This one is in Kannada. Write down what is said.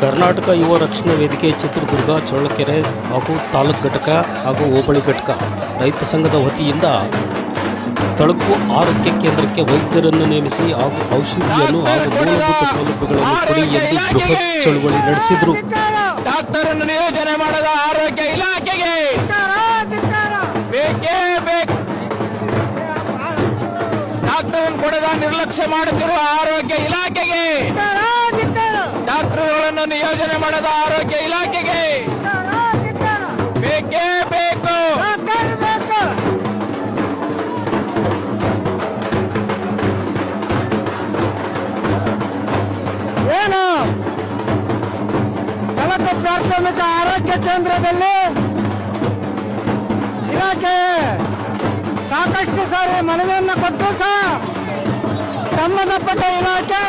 ಕರ್ನಾಟಕ ಯುವ ರಕ್ಷಣಾ ವೇದಿಕೆ ಚಿತ್ರದುರ್ಗ, ಚಳ್ಳಕೆರೆ ಹಾಗೂ ತಾಲೂಕು ಘಟಕ ಹಾಗೂ ಹೋಬಳಿ ಘಟಕ ರೈತ ಸಂಘದ ವತಿಯಿಂದ ತಳಕು ಆರೋಗ್ಯ ಕೇಂದ್ರಕ್ಕೆ ವೈದ್ಯರನ್ನು ನೇಮಿಸಿ ಹಾಗೂ ಔಷಧಿಯನ್ನು ಹಾಗೂ ಮೂಲಭೂತ ಸೌಲಭ್ಯಗಳನ್ನು ಕೊಡಿ ಎಂದು ಬೃಹತ್ ಚಳುವಳಿ ನಡೆಸಿದರು. ನಿರ್ಲಕ್ಷ್ಯ ಮಾಡುತ್ತಿರುವ ಆರೋಗ್ಯ ಡಾಕ್ಟರ್ಗಳನ್ನು ನಿಯೋಜನೆ ಮಾಡದ ಆರೋಗ್ಯ ಇಲಾಖೆಗೆ. ಬೇಕೇ ಬೇಕು. ಏನು? ಕಳಕ ಪ್ರಾಥಮಿಕ ಆರೋಗ್ಯ ಕೇಂದ್ರದಲ್ಲಿ ಇಲಾಖೆ ಸಾಕಷ್ಟು ಸಾರಿ ಮನವಿಯನ್ನು ಕೊಟ್ಟು ಸಹ. ಸಂಬಂಧಪಟ್ಟ ಇಲಾಖೆ